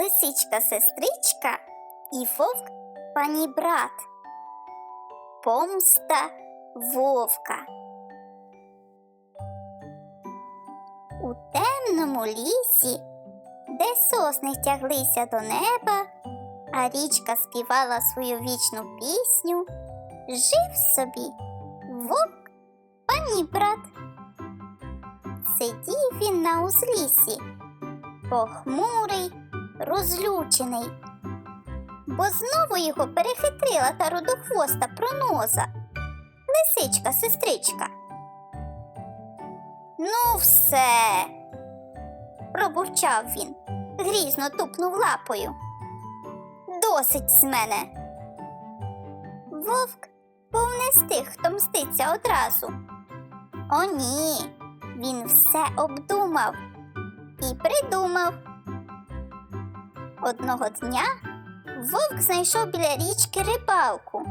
лисичка сестричка і вовк пані брат. Помста вовка. У темному лісі, де сосни тяглися до неба, а річка співала свою вічну пісню, жив собі вовк пані брат. Сидів він на узліссі, похмурий, розлючений, бо знову його перехитрила та рудохвоста проноза, лисичка, сестричка. Ну, все, пробурчав він, грізно тупнув лапою. Досить з мене. Вовк був не з тих, хто мститься одразу. О, ні, він все обдумав і придумав. Одного дня вовк знайшов біля річки рибалку,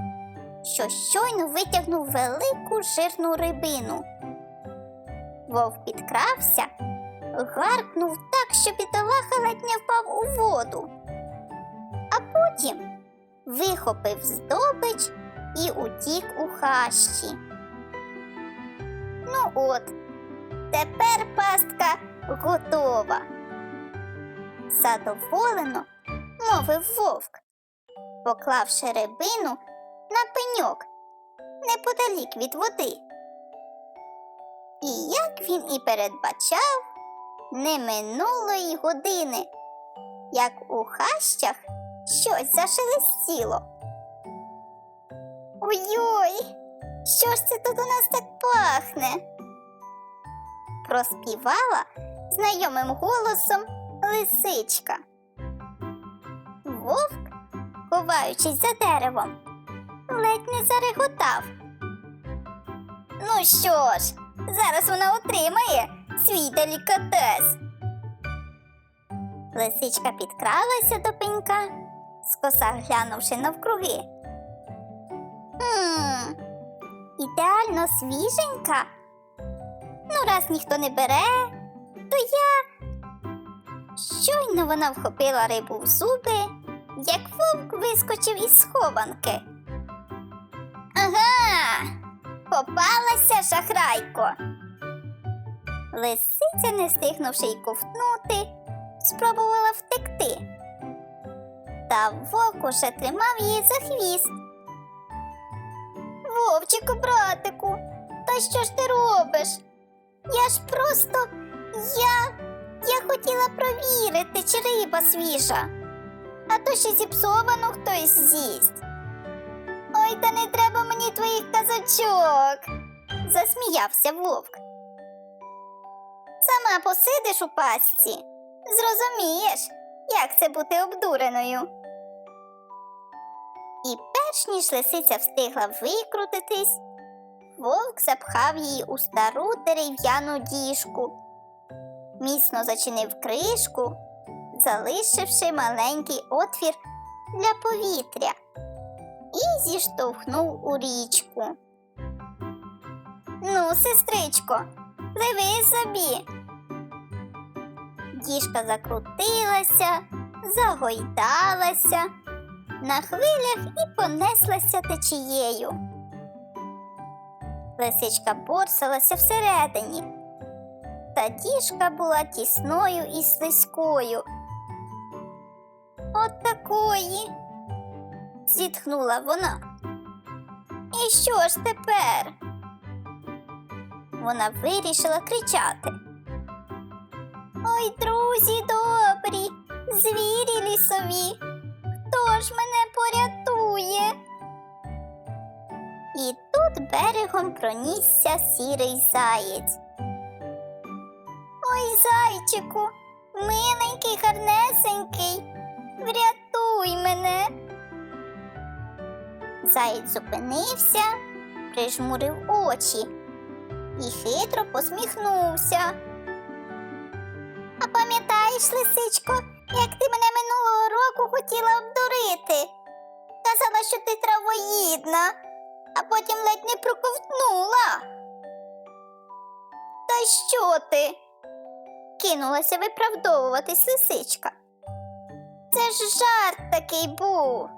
що щойно витягнув велику жирну рибину. Вовк підкрався, гаркнув так, що бідолаха ледь не впав у воду, а потім вихопив здобич і утік у хащі. Ну от, тепер пастка готова. Задоволено, мовив вовк, поклавши рибину на пеньок неподалік від води. І як він і передбачав, не минуло й години, як у хащах щось зашелестіло. Ой-ой, що ж це тут у нас так пахне? Проспівала знайомим голосом лисичка. Вовк, ховаючись за деревом, ледь не зареготав. Ну що ж, зараз вона отримає свій делікатес. Лисичка підкралася до пенька, скоса глянувши навкруги. Хм, ідеально свіженька. Ну, раз ніхто не бере, то я. Щойно вона вхопила рибу в зуби, як вовк вискочив із схованки. Ага, попалася шахрайко. Лисиця, не стигнувши й ковтнути, спробувала втекти. Та вовк уже тримав її за хвіст. Вовчику, братику, та що ж ти робиш? Я ж просто я. Я хотіла провірити, чи риба свіжа, а то ще зіпсовану хтось з'їсть. Ой, та не треба мені твоїх казачок, засміявся вовк. Сама посидиш у пастці, зрозумієш, як це бути обдуреною. І перш ніж лисиця встигла викрутитись, вовк запхав її у стару дерев'яну діжку, міцно зачинив кришку, залишивши маленький отвір для повітря, і зіштовхнув у річку. Ну, сестричко, пливи собі. Діжка закрутилася, загойдалася на хвилях і понеслася течією. Лисичка борсалася всередині, та діжка була тісною і слизькою. От такої, зітхнула вона. І що ж тепер? Вона вирішила кричати. Ой, друзі добрі, звірі лісові, хто ж мене порятує? І тут берегом пронісся сірий заєць. Зайчику, миленький, гарнесенький, врятуй мене. Заєць зупинився, прижмурив очі і хитро посміхнувся. А пам'ятаєш, лисичко, як ти мене минулого року хотіла обдурити? Казала, що ти травоїдна, а потім ледь не проковтнула. Та що ти? Кинулася виправдовуватись лисичка. Це ж жарт такий був.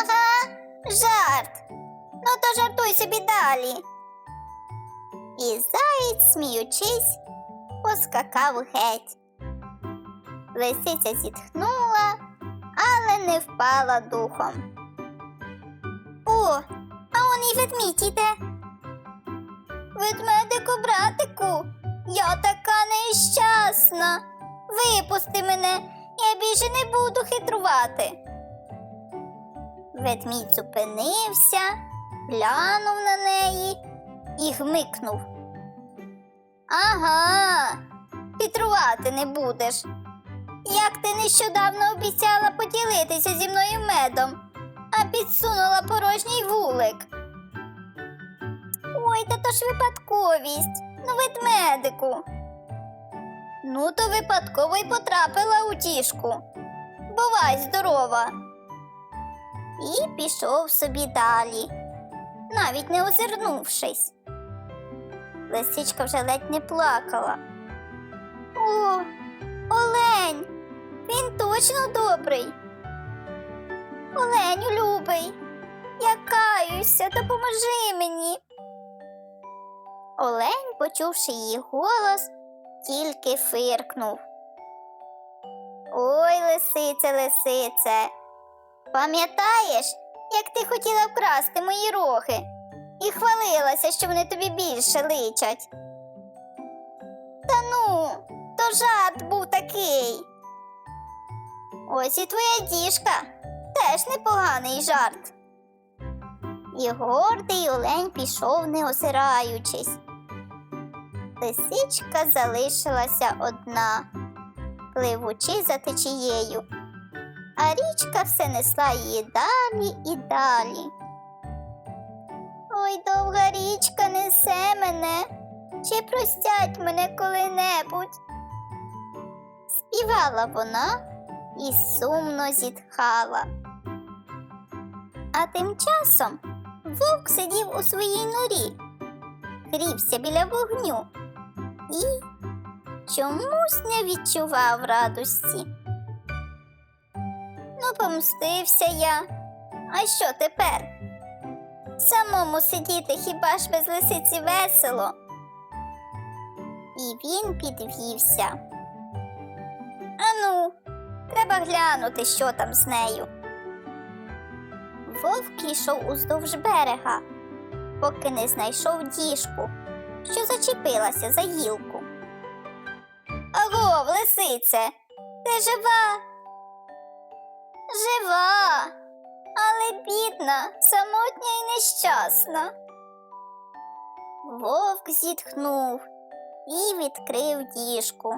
Ага, жарт. Ну то жартуй собі далі. І заєць, сміючись, поскакав геть. Лисиця зітхнула, але не впала духом. О, а он і ведмідь іде. Ведмедику, братику, я така нещасна. Випусти мене, я більше не буду хитрувати. Ведмідь зупинився, глянув на неї і гмикнув. Ага, хитрувати не будеш. Як ти нещодавно обіцяла поділитися зі мною медом, а підсунула порожній вулик. Ой, та то ж випадковість. Ну, ведмедику. Ну, то випадково й потрапила у тішку. Бувай здорова. І пішов собі далі, навіть не озирнувшись. Лисичка вже ледь не плакала. О, Олень, він точно добрий. Оленю любий, я каюся, допоможи мені. Олень, почувши її голос, тільки фиркнув. Ой, лисице, лисице, пам'ятаєш, як ти хотіла вкрасти мої роги і хвалилася, що вони тобі більше личать? Та ну, то жарт був такий. Ось і твоя діжка, теж непоганий жарт. І гордий олень пішов, не озираючись. Лисичка залишилася одна, пливучи за течією, а річка все несла її далі і далі. Ой, довга річка несе мене, чи простять мене коли-небудь. Співала вона і сумно зітхала. А тим часом вовк сидів у своїй норі, грівся біля вогню і чомусь не відчував радості. Ну, помстився я. А що тепер? Самому сидіти хіба ж без лисиці весело? І він підвівся. Ану, треба глянути, що там з нею. Вовк йшов уздовж берега, поки не знайшов діжку, що зачепилася за гілку. Аго, лисице, ти жива? Жива, але бідна, самотня і нещасна. Вовк зітхнув і відкрив діжку.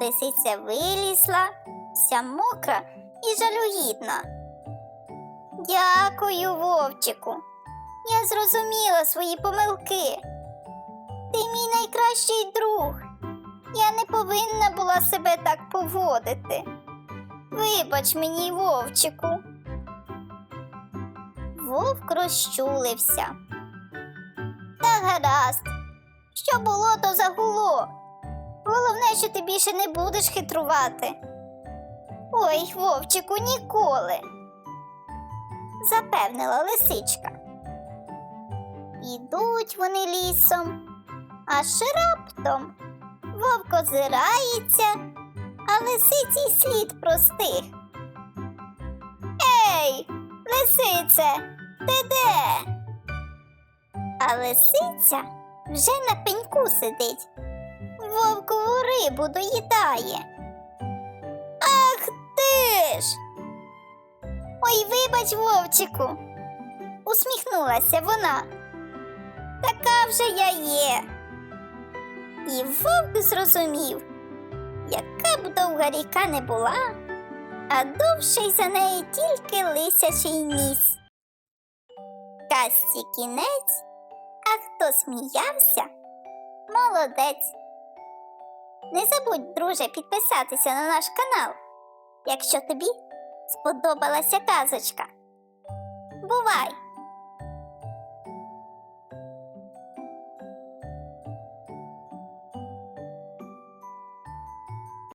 Лисиця вилізла, вся мокра і жалюгідна. Дякую, вовчику. Я зрозуміла свої помилки. Найкращий друг. Я не повинна була себе так поводити. Вибач мені, вовчику. Вовк розчулився. Та гаразд, що було, то загуло. Головне, що ти більше не будеш хитрувати. Ой, вовчику, ніколи запевнила лисичка. Ідуть вони лісом, аж раптом вовк озирається, а лисиці слід простих. Ей, лисице, ти де? А лисиця вже на пеньку сидить, вовкову рибу доїдає. Ах ти ж! Ой, вибач, вовчику, усміхнулася вона. Така вже я є. І вовк зрозумів, яка б довга ріка не була, а довший за неї тільки лисячий ніс. Казці кінець, а хто сміявся, молодець. Не забудь, друже, підписатися на наш канал, якщо тобі сподобалася казочка. Бувай!